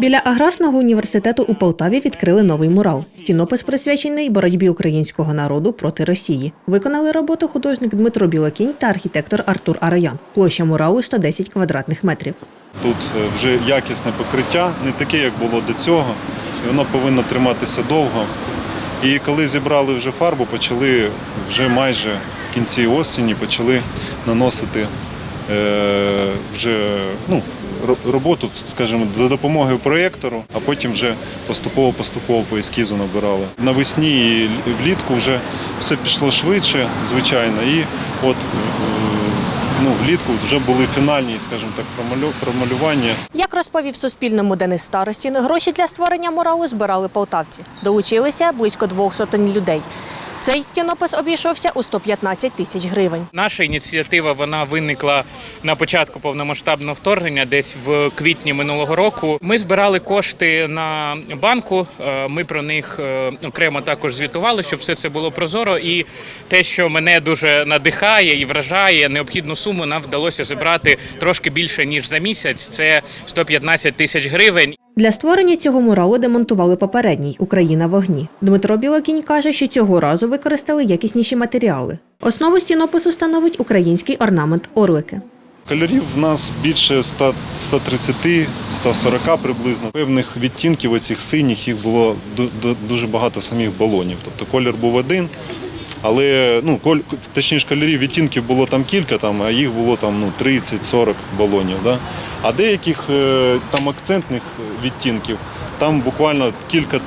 Біля аграрного університету у Полтаві відкрили новий мурал. Стінопис присвячений боротьбі українського народу проти Росії. Виконали роботу художник Дмитро Білокінь та архітектор Артур Ароян. Площа муралу 110 квадратних метрів. Тут е, вже якісне покриття, не таке, як було до цього, і воно повинно триматися довго. І коли зібрали вже фарбу, почали вже майже в кінці осені почали наносити вже ну, роботу, скажімо, за допомогою проєктору, а потім вже поступово-поступово по ескізу набирали. Навесні і влітку вже все пішло швидше, звичайно, і от е, ну, влітку вже були фінальні, скажімо так, промалю- промалювання. Як розповів Суспільному Денис Старостін, гроші для створення муралу збирали полтавці. Долучилися близько двох сотень людей. Цей стінопис обійшовся у 115 тисяч гривень. Наша ініціатива вона виникла на початку повномасштабного вторгнення, десь в квітні минулого року. Ми збирали кошти на банку. е, Ми про них е, окремо також звітували, щоб все це було прозоро. І те, що мене дуже надихає і вражає, необхідну суму нам вдалося зібрати трошки більше ніж за місяць. Це 115 тисяч гривень. Для створення цього муралу демонтували попередній Україна в огні. Дмитро Білокінь каже, що цього разу використали якісніші матеріали. Основу стінопису становить український орнамент орлики. Кольорів в нас більше 100, 130, 140 приблизно. Певних відтінків оцих синіх їх було ду- ду- дуже багато самих балонів. Тобто колір був один, але ну, коль, точніше кольорів відтінків було там кілька, там, а їх було там ну, 30-40 балонів. Да? А деяких е, там акцентних відтінків, там буквально кілька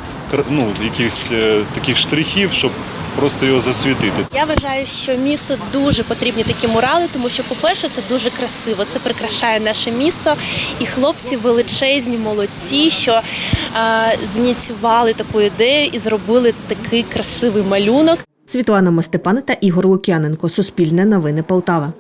ну, якихось е, таких штрихів, щоб просто його засвітити. Я вважаю, що місту дуже потрібні такі мурали, тому що, по-перше, це дуже красиво. Це прикрашає наше місто. І хлопці величезні, молодці, що е, зініціювали таку ідею і зробили такий красивий малюнок. Світлана Мостепан та Ігор Лук'яненко. Суспільне новини Полтава.